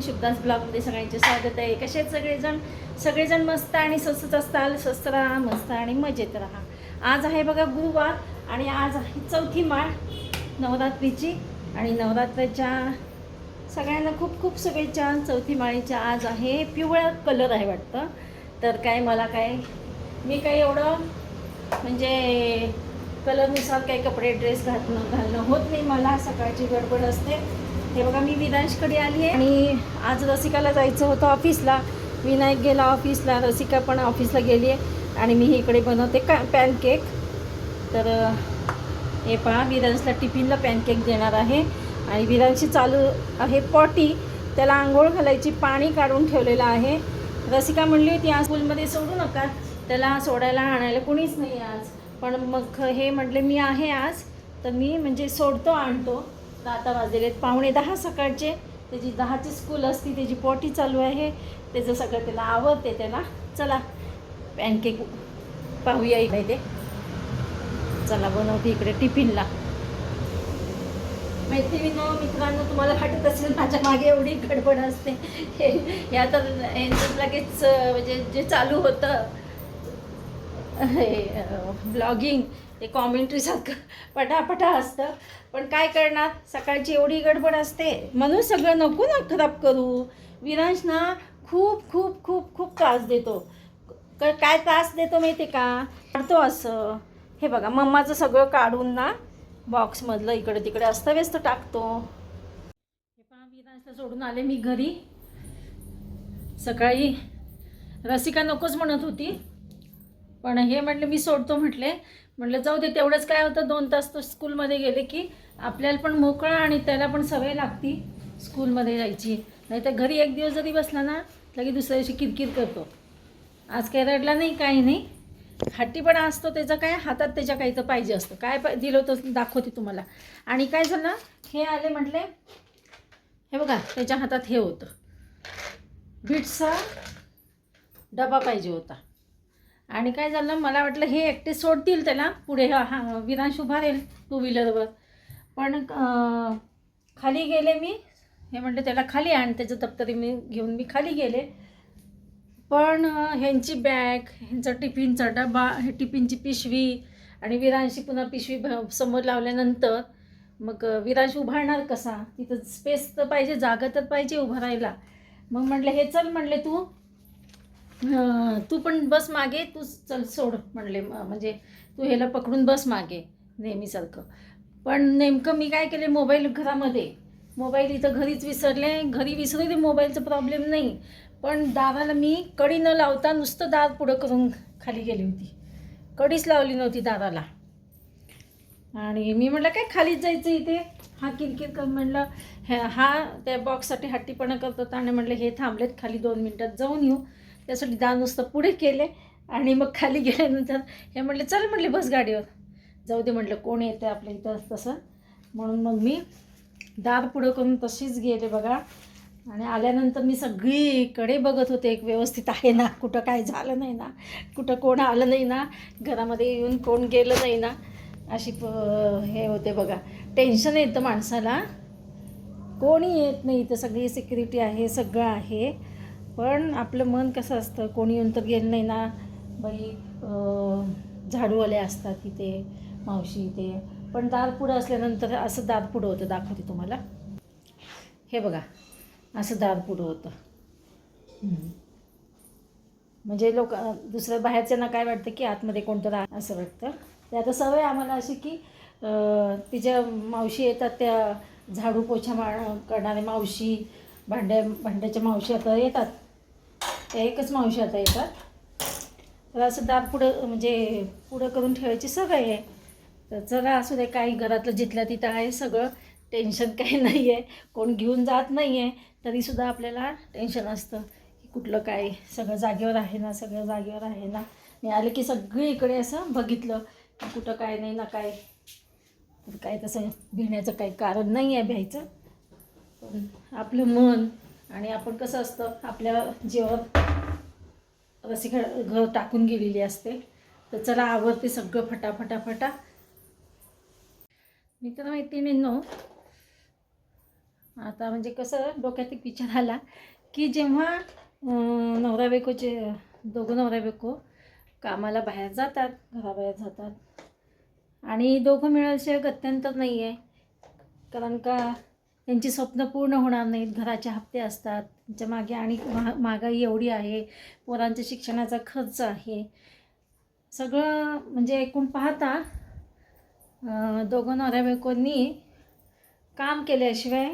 Friend शुभदास ब्लॉगमध्ये सगळ्यांचे स्वागत आहे. कसे आहेत सगळेजण? सगळेजण मस्त आणि स्वस्तच असताल स्वस्त राहा मस्त आणि मजेत राहा. आज आहे बघा गुरुवार आणि आज आहे चौथी माळ नवरात्रीची आणि नवरात्राच्या सगळ्यांना खूप खूप शुभेच्छा. चौथी माळीच्या आज आहे पिवळा कलर आहे वाटतं. तर काय मला काय मी काही एवढं म्हणजे कलरनुसार काही कपडे ड्रेस घातणं घालणं होत नाही. मला सकाळची गडबड असते. हे बघा मी विनाशकडे आली आहे आणि आज रसिकाला जायचं होतं ऑफिसला. विनायक गेला ऑफिसला रसिका पण ऑफिसला गेली आहे. आणि मी इकडे बनवते का पॅनकेक. तर हे पहा विरांशला टिफिनला पॅनकेक देणार आहे. आणि विरांशी चालू आहे पॉटी. त्याला आंघोळ घालायची पाणी काढून ठेवलेलं आहे. रसिका म्हणली होती आज स्कूलमध्ये सोडू नका. त्याला सोडायला आणायला कोणीच नाही आज. पण मग हे म्हटले मी आहे आज. तर मी म्हणजे सोडतो आणतो. तर आता वाजलेले पावणे दहा सकाळचे. त्याची दहाची स्कूल असती त्याची पॉटी चालू आहे. त्याचं सगळं त्याला आवडते त्याला. चला पॅनकेक पाहूया इकडे. ते चला बनवते इकडे टिफिनला. मैत्रिणींनो मित्रांनो तुम्हाला वाटत असेल माझ्या मागे एवढी गडबड असते. हे हे आता यांचं लगेच म्हणजे जे चालू होतं. हे ब्लॉगिंग ते कॉमेंट्रीसारखं पटापटा असतं. पण काय करणार? सकाळची एवढी गडबड असते. म्हणून सगळं नको ना खराब करू. विरांश ना खूप खूप खूप खूप त्रास देतो. क- काय त्रास देतो माहिती आहे का? काढतो असं. हे बघा मम्माचं सगळं काढून ना बॉक्समधलं इकडे तिकडे अस्तव्यस्त टाकतो. हे पहा विरांशला सोडून आले मी घरी. सकाळी रसिका नकोच म्हणत होती. पण हे म्हटलं मी सोडतो म्हटले. म्हटलं जाऊ दे तेवढंच काय होतं दोन तास तो स्कूलमध्ये गेले की आपल्याला पण मोकळा आणि त्याला पण सवय लागती स्कूलमध्ये जायची. नाही तर घरी एक दिवस जरी बसला ना लगे दुसऱ्या दिवशी किरकिर करतो. आज काही रडला नाही काही नाही. हट्टीपणा असतो त्याचं काय? हातात त्याच्या काही तर पाहिजे असतं. काय पा दिलं होतं दाखवते तुम्हाला. आणि काय झालं? हे आले म्हटले हे बघा त्याच्या हातात हे होतं. बीट्सचा डबा पाहिजे होता. आणि काय झालं मला वाटलं हे एकटे सोडतील त्याला. पुढे हा हा विरांश उभा राहील टू व्हीलरवर. पण खाली गेले मी. हे म्हणते त्याला खाली आण त्याचं दप्तरी मी घेऊन मी खाली गेले. पण ह्यांची बॅग ह्यांचा टिफिनचा डबा हे टिफिनची पिशवी आणि विरांशी पुन्हा पिशवी भ- समोर लावल्यानंतर मग अं, विरांश उभारणार कसा? तिथं स्पेस तर पाहिजे जागा तर पाहिजे उभा राहायला. मग म्हटलं हे चल म्हटले तू. तू पण बस मागे तू चल सोड म्हणले म्हणजे तू ह्याला पकडून बस मागे नेहमीसारखं. पण नेमकं मी काय केले मोबाईल घरामध्ये. मोबाईल इथं घरीच विसरले घरी विसरू दे मोबाईलचा प्रॉब्लेम नाही. पण दाराला मी कडी न लावता नुसतं दार पुढं करून खाली गेली होती. कडीच लावली नव्हती दाराला. आणि मी म्हटलं काय खालीच जायचं इथे? हा किरकिर कर म्हणलं. ह्या हा त्या बॉक्ससाठी हट्टीपणा करत होता आणि म्हटलं हे थांबलेत खाली दोन मिनटात जाऊन येऊ. त्यासाठी दार नुसतं पुढे केले आणि मग खाली गेल्यानंतर हे म्हटले चल म्हटले बस गाडीवर. जाऊ दे म्हटलं कोण येतं आपल्या इथं तसं. म्हणून मग मी दार पुढं करून तशीच गेले बघा. आणि आल्यानंतर मी सगळीकडे बघत होते एक व्यवस्थित आहे ना कुठं काय झालं नाही ना कुठं कोण आलं नाही ना घरामध्ये येऊन कोण गेलं नाही ना अशी प हे होते बघा. टेन्शन येतं माणसाला. कोणी येत नाही इथं सगळी सिक्युरिटी आहे सगळं आहे. पण आपलं मन कसं असतं? कोणी येऊन तर गेलं नाही ना? बाई झाडूवाले असतात तिथे मावशी इथे. पण दार पुढं असल्यानंतर असं दार पुढं होतं दाखवते तुम्हाला. हे बघा असं दार पुढं होतं. म्हणजे लोक दुसऱ्या बाहेरच्यांना काय वाटतं की आतमध्ये कोणतं राह असं वाटतं. ते आता सवय आम्हाला अशी की तिच्या मावशी येतात त्या झाडू पोछा मा करणारे मावशी भांड्या भांड्याच्या मावशी आता येतात. त्या एकच मावशी आता येतात. तर असं दार पुढं म्हणजे पुढं करून ठेवायची सवय आहे. तर चला असू दे काही घरातलं जिथल्या तिथं आहे सगळं टेन्शन काही नाही आहे कोण घेऊन जात नाही आहे तरीसुद्धा आपल्याला टेन्शन असतं की कुठलं काय सगळं जागेवर आहे ना सगळं जागेवर आहे ना. मी आले की सगळीकडे असं बघितलं की कुठं काय नाही ना काय. तर काय तसं भिण्याचं काही कारण नाही आहे भ्यायचं. पण आपलं मन आणि आपण कसं असतं आपल्या जीवावर रसिका घर टाकून गेलेली असते तर चला आवडते सगळं फटाफटा फटा. मित्र मैत्रिणींनो आता म्हणजे कसं डोक्यात एक विचार आला की जेव्हा नवरा बायकोचे दोघं नवरा बायको कामाला बाहेर जातात घराबाहेर जातात आणि दोघं मिळाल्याशिवाय गत्यंतर नाही आहे कारण का त्यांची स्वप्न पूर्ण होणार नाहीत घराचे हप्ते असतात त्यांच्या मागे आणि महा महागाई एवढी आहे पोरांच्या शिक्षणाचा खर्च आहे. सगळं म्हणजे एकूण पाहता दोघं नवऱ्या बायकोंनी काम केल्याशिवाय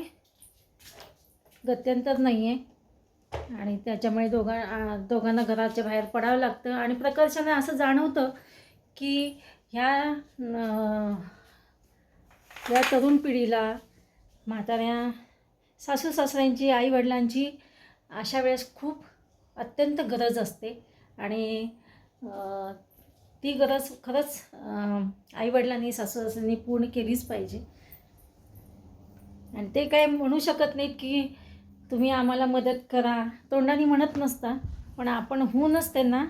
गत्यंतर नाही आहे आणि त्याच्यामुळे दोघां दोघांना घराच्या बाहेर पडावं लागतं. आणि प्रकर्षाने असं जाणवतं की ह्या या तरुण पिढीला म्हाताऱ्या सासू सासऱ्यांची आईवडिलांची अशा वेळेस खूप अत्यंत गरज असते. आणि ती गरज खरंच आईवडिलांनी सासू सासऱ्यांनी पूर्ण केलीच पाहिजे. आणि ते काय म्हणू शकत नाहीत की तुम्ही आम्हाला मदत करा. तोंडाने म्हणत नसता पण आपण होऊनच त्यांना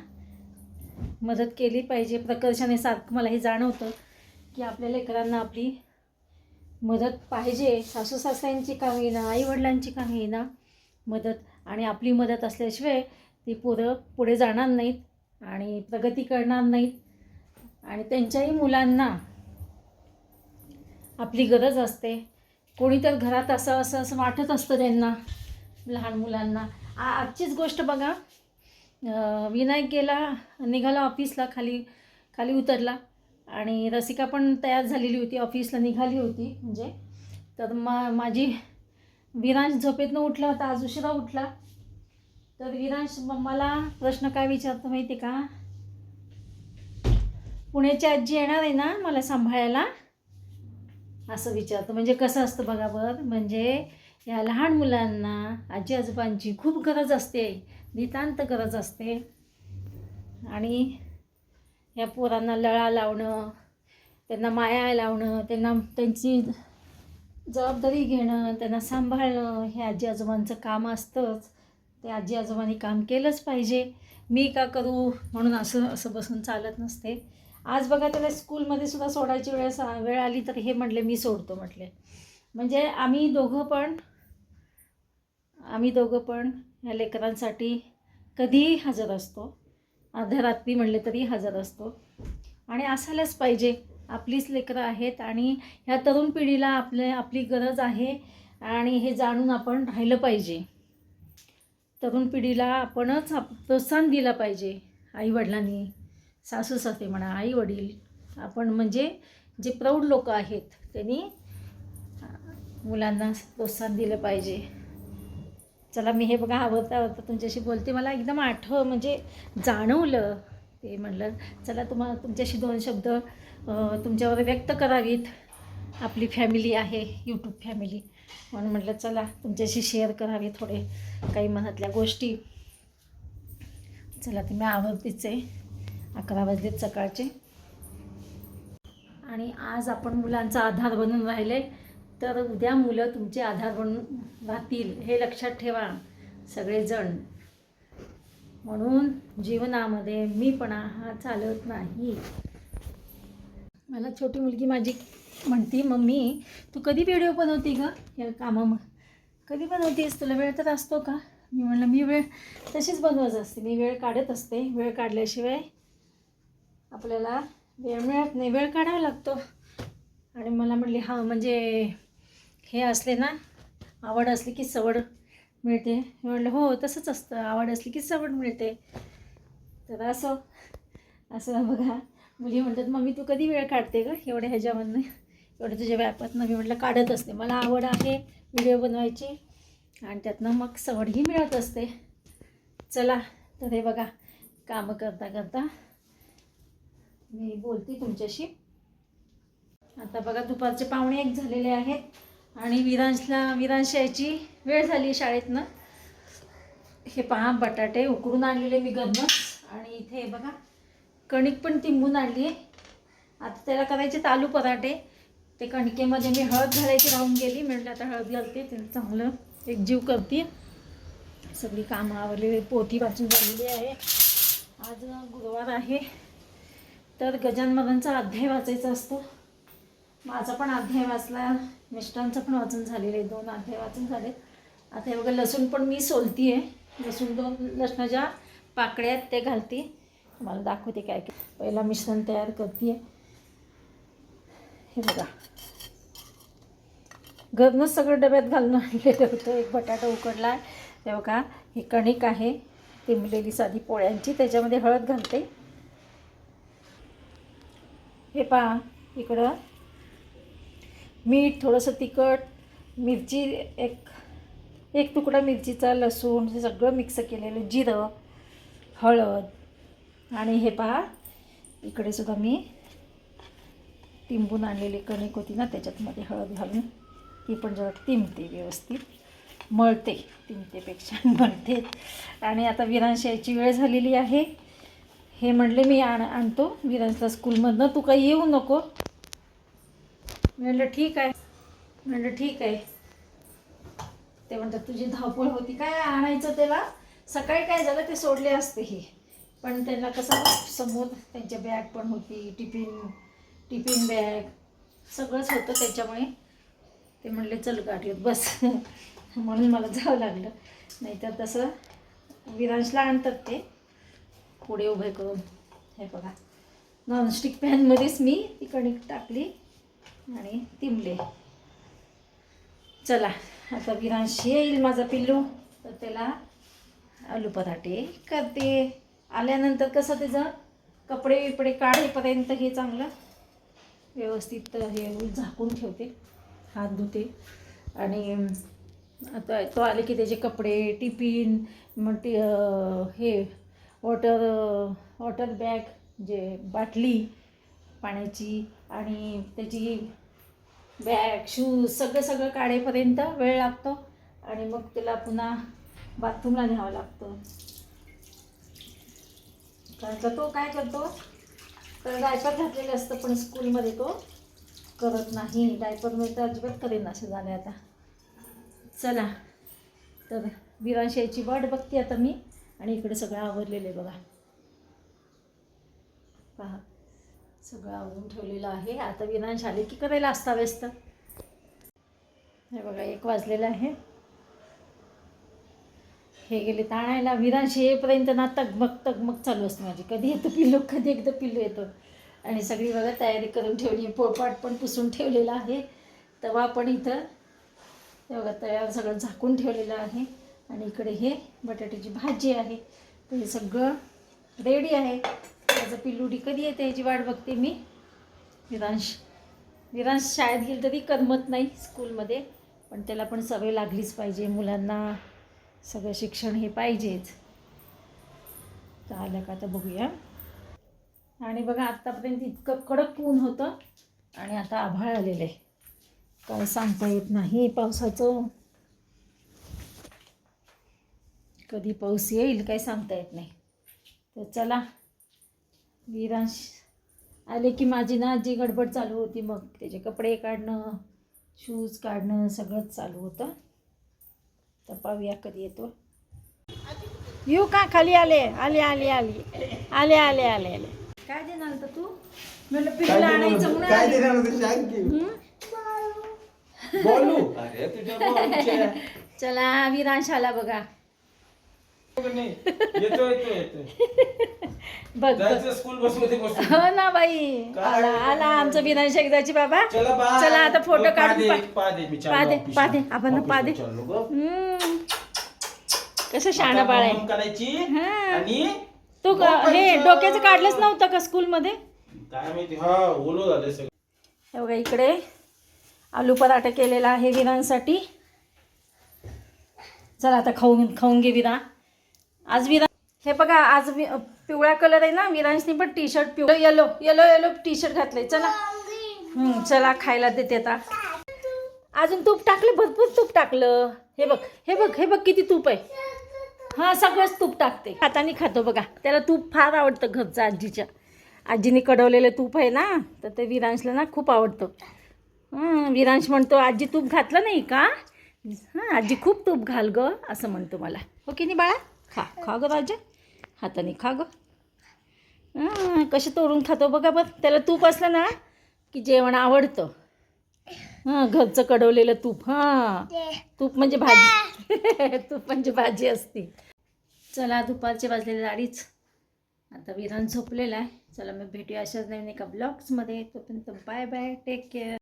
मदत केली पाहिजे. प्रकर्षाने सारखं मला हे जाणवतं की आपल्या लेकरांना आपली मदत पाहिजे सासू सासऱ्यांची का होईना आईवडिलांची का होईना मदत. आणि आपली मदत असल्याशिवाय ती पोरं पुढे जाणार नाहीत आणि प्रगती करणार नाहीत. आणि त्यांच्याही मुलांना आपली गरज असते. कोणी तर घरात असं असं असं वाटत असतं त्यांना लहान मुलांना. आ आजचीच गोष्ट बघा. विनायक गेला निघाला ऑफिसला खाली खाली उतरला. आणि रसिका पण तयार झालेली होती ऑफिसला निघाली होती. म्हणजे तर मा माझी विरांश झोपेतनं उठला होता आज उशिरा उठला. तर विरांश मला प्रश्न काय विचारतो माहिती आहे का? पुण्याची आजी येणार आहे ना मला सांभाळायला? असं विचारतं. म्हणजे कसं असतं बघा बरं. म्हणजे या लहान मुलांना आजी आजोबांची खूप गरज असते. नितांत गरज असते. आणि या पोरांना लळा लावणं त्यांना माया लावणं त्यांना त्यांची जबाबदारी घेणं त्यांना सांभाळणं हे आजी आजोबांचं काम असतंच. ते आजी आजोबांनी काम केलंच पाहिजे. मी का करू म्हणून असं असं बसून चालत नसते. आज बघा त्याला स्कूलमध्ये सुद्धा सोडायची वेळ सा- वेळ आली तर हे म्हटले मी सोडतो म्हटले. म्हणजे आम्ही दोघं पण आम्ही दोघं पण ह्या लेकरांसाठी कधीही हजर असतो. अर्ध्या रात्री म्हणले तरी हजर असतो. आणि असायलाच पाहिजे. आपलीच लेकरं आहेत आणि ह्या तरुण पिढीला आपले आपली गरज आहे आणि हे जाणून आपण राहिलं पाहिजे. तरुण पिढीला आपणच आप प्रोत्साहन दिलं पाहिजे. आईवडिलांनी सासू सासरे म्हणा आई वडील आपण म्हणजे जे प्रौढ लोक आहेत त्यांनी मुलांना प्रोत्साहन दिलं पाहिजे. चला मी हे बघा आवडता आवडता तुमच्याशी बोलते. मला एकदम आठव म्हणजे जाणवलं. ते म्हणलं चला तुम्हाला तुमच्याशी दोन शब्द तुमच्यावर व्यक्त करावीत. आपली फॅमिली आहे यूट्यूब फॅमिली म्हणून म्हटलं चला तुमच्याशी शेअर करावी थोडे काही मनातल्या गोष्टी. चला ते मी आवडतीच आहे. अकरा वाजलेत सकाळचे. आणि आज आपण मुलांचा आधार बनून राहिले तर उद्या मुलं तुमचे आधार बनून राहतील हे लक्षात ठेवा सगळेजण. म्हणून जीवनामध्ये मीपणा हा चालत नाही. मला छोटी मुलगी माझी म्हणती मम्मी तू कधी व्हिडिओ बनवते का या कामाम कधी बनवतेस? तुला वेळ तर असतो का? मी म्हणलं मी वेळ तशीच बनवत असते. मी वेळ काढत असते. वेळ काढल्याशिवाय आपल्याला वेळ मिळत नाही. वेळ काढावा लागतो. आणि मला म्हटली हां म्हणजे हे असले ना आवड असली की सवड मिळते. मी म्हटलं हो तसंच असतं. आवड असली की सवड मिळते. तर असं असं बघा. मुली म्हणतात मम्मी तू कधी वेळ काढते का एवढ्या ह्याच्यामधनं एवढ्या तुझ्या व्यापातनं मी म्हटलं काढत असते. मला आवड आहे व्हिडिओ बनवायची. आणि त्यातनं मग सवडही मिळत असते. चला तर हे बघा कामं करता करता मी बोलते तुमच्याशी. आता बघा दुपारचे पाहुणे एक झालेले आहेत. आणि विरांशला विरांश यायची वेळ झाली शाळेतनं. हे पहा बटाटे उकडून आणलेले मी गरमच आणि इथे बघा कणिक पण तिंबून आणली आहे. आता त्याला करायचे आलू पराठे. ते कणकेमध्ये मी हळद घालायची राहून गेली. म्हटलं आता हळद घालते ते चांगलं एक जीव करते. सगळी कामं आवरलेली पोथी वाचून झालेली आहे. आज गुरुवार आहे. तर गजानमरांचा अध्याय वाचायचा असतो. माझा पण अध्याय वाचला मिस्टरांचं पण वाचन झालेलं आहे दोन अध्याय वाचन झाले आता हे बघा लसूण पण मी सोलती आहे लसूण दोन लसणाच्या पाकळ्या आहेत ते घालते. तुम्हाला दाखवते काय काय. पहिला मिश्रण तयार करते हे बघा. घरनंच सगळं डब्यात घालून आणलेलं होतं. एक बटाटा उकडला. आहे ते बघा ही कणिक आहे. तिंबलेली साधी पोळ्यांची. त्याच्यामध्ये हळद घालते. हे पहा इकडं मीठ थोडंसं तिखट मिरची एक एक तुकडा मिरचीचा लसूण हे सगळं मिक्स केलेलं जिरं हळद आणि हे पहा इकडे सुद्धा मी तिंबून आणलेली कणिक होती ना त्याच्यातमध्ये हळद घालून. ती पण जरा तिंबते व्यवस्थित. मळते तिंबतेपेक्षा मळते. आणि आता विरांश यायची वेळ झालेली आहे. हे म्हणले मी आण आणतो. विरांशला स्कूलमधनं तू काही येऊ नको. म्हणलं ठीक आहे. म्हणलं ठीक आहे. ते म्हणतात तुझी धावपळ होती काय आणायचं त्याला? सकाळी काय झालं ते सोडले असते हे. पण त्यांना कसं हो, समोर त्यांच्या बॅग पण होती टिफिन टिफिन बॅग सगळंच होतं त्याच्यामुळे. ते म्हणले चल गाठीत बस. म्हणून मला जावं लागलं. नाहीतर तसं विरांशला आणतात ते पुढे उभे करून. हे बघा नॉनस्टिक पॅनमध्येच मी ती कणिक टाकली. आणि तिंबले चला आता विरांशी येईल माझा पिल्लू. तर त्याला आलू पराठे करते. आल्यानंतर कसं त्याचं? कपडे बिपडे काढेपर्यंत हे चांगलं. व्यवस्थित हे झाकून ठेवते हात धुते. आणि आता तो आले की त्याचे कपडे टिफिन मग टी हे वॉटर वॉटर बॅग जे बाटली पाण्याची आणि त्याची बॅग शूज सगळं सगळं काढेपर्यंत वेळ लागतो आणि मग त्याला पुन्हा बाथरूमला न्यावं लागतं. कारण तो काय करतो? तर डायपर घातलेलं असतं पण स्कूलमध्ये तो करत नाही. डायपरमध्ये तर अजिबात करेन असं झालं आता. चला तर विरांश वाट बघते आता मी. आणि इकडे सगळं आवरलेलं आहे बघा. पहा. सगळं आवरून ठेवलेलं आहे. आता विरांश आले की करायला असता व्यस्त हे बघा एक वाजलेलं आहे. हे गेले ताणायला. विरांश येईपर्यंत ना तगमग तगमग चालू असते माझी. कधी येतं पिल्लो कधी एकदा पिल्लू येतं. आणि सगळी बघा तयारी करून ठेवली. पोळपाट पण पुसून ठेवलेला आहे. तवा पण इथं हे बघा तयार सगळं झाकून ठेवलेलं आहे. आणि इकडे हे बटाट्याची भाजी आहे. तर हे सगळं रेडी आहे. त्याचं पिल्लुडी कधी येते याची वाट बघते मी? विरांश विरांश शाळेत गेलं तरी करमत नाही स्कूलमध्ये पण त्याला पण सवय लागलीच पाहिजे मुलांना. सगळं शिक्षण हे पाहिजेच. तर आलं का आता बघूया. आणि बघा आत्तापर्यंत इतकं कडक ऊन होतं आणि आता आभाळ आलेलं आहे. काय सांगता येत नाही पावसाचं. कधी पाऊस येईल काय सांगता येत नाही. तर चला विरांश आले की माझी ना जी गडबड चालू होती मग त्याचे कपडे काढणं शूज काढणं सगळंच चालू होतं. तर पाहूया कधी येतो. येऊ का? खाली आले आले आले आले आले आले आले आले. काय देणार होतं तू? म्हणलं पिल्ला आणायचं म्हणून काय आले. देणार होते? सांग की. हम्म? बोलू. अरे तुझ्या बोलूच्या. चला विरांश आला बघा. येतो येतो येतो बघ जायचं स्कूल बसमध्ये बसून. हो ना बाई. काय? आला आला आमचा विनायक एकदाची बाबा. चला बाय चला आता फोटो काढून दे, पा- पा दे मी चाललो पा दे, ऑफिसला. पा दे, आपण पा दे. ऑफिसला चाललो गं. हम्म. कसं शाणा आता बाळ आहे. मम करायची हा. आणि तू का- हे डोक्याचं काढलंच नव्हतं का स्कूलमध्ये काय माहिती? हा ओलो झालं सगळं. हे बघा इकडे. आलू पराठा केलेला आहे विरांसाठी चला आता खाऊन खाऊन घे विरा आज विरा हे बघा आज वि- पिवळा कलर आहे ना विरांशनी पण टी शर्ट पिवळं yellow yellow yellow T shirt घातलंय. चला. चला खायला देते आता. अजून तूप टाकलं भरपूर तूप टाकलं. हे बघ हे बघ हे बघ किती तूप आहे. हां सगळंच तूप टाकते. हाताने खातो बघा. त्याला तूप फार आवडतं घरचं आजीच्या. आजीने कडवलेलं तूप आहे ना तर ते विरांशला ना खूप आवडतं. विरांश म्हणतो आजी तूप घातलं नाही का? हां आजी खूप तूप घाल ग असं म्हणतो मला. हो की नाही बाळा? खा खा गं राजा हाताने खा गं कसे तोडून खातो बघा बघ त्याला तूप असलं ना की जेवण आवडतं. हां घरचं कडवलेलं तूप हां. तूप म्हणजे भाजी. तूप म्हणजे भाजी असती. चला दुपारचे वाजलेले अडीच. आता विरान झोपलेला आहे. चला मी भेटूया अशाच नवीन एका ब्लॉग्समध्ये तोपर्यंत बाय बाय टेक केअर